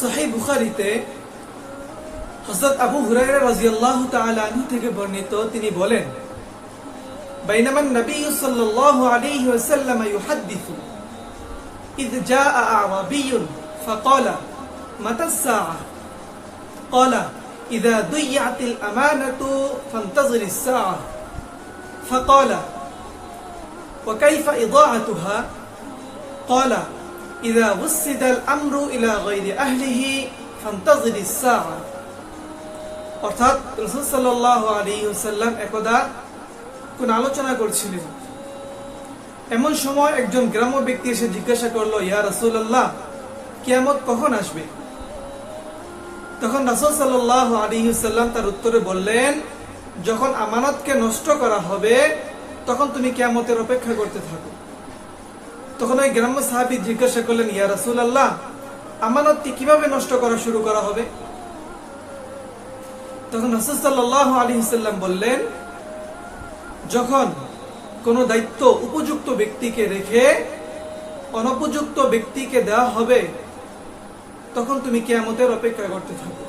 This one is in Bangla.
সহি বুখারিতে হজরত আবু হুরাইরা রাজিয়াল্লাহু তাআলা আনহু থেকে বর্ণিত তিনি বলেন بينما النبي صلى الله عليه وسلم يحدث إذ جاء أعرابي فقال متى الساعة قال إذا ضيعت الأمانة فانتظر الساعة فقال وكيف إضاعتها قال অর্থাৎ একদা কোন আলোচনা করছিলেন। এমন সময় একজন গ্রাম্য ব্যক্তি এসে জিজ্ঞাসা করল, ইয়া রাসূলুল্লাহ কেমত কখন আসবে? তখন রাসূল সাল্লাল্লাহু আলাইহি তার উত্তরে বললেন, যখন আমানতকে নষ্ট করা হবে, তখন তুমি কেমতের অপেক্ষা করতে থাকো। তখন ওই গ্রাম্য সাহাবি জিজ্ঞাসা করলেন, ইয়া রাসুল আল্লাহ আমানতকে কীভাবে নষ্ট করা শুরু করা হবে? তখন রাসুল সাল্লাহ আলী সাল্লাম বললেন, যখন কোন দায়িত্ব উপযুক্ত ব্যক্তিকে রেখে অনুপযুক্ত ব্যক্তিকে দেওয়া হবে, তখন তুমি কেয়ামতের অপেক্ষা করতে থাকো।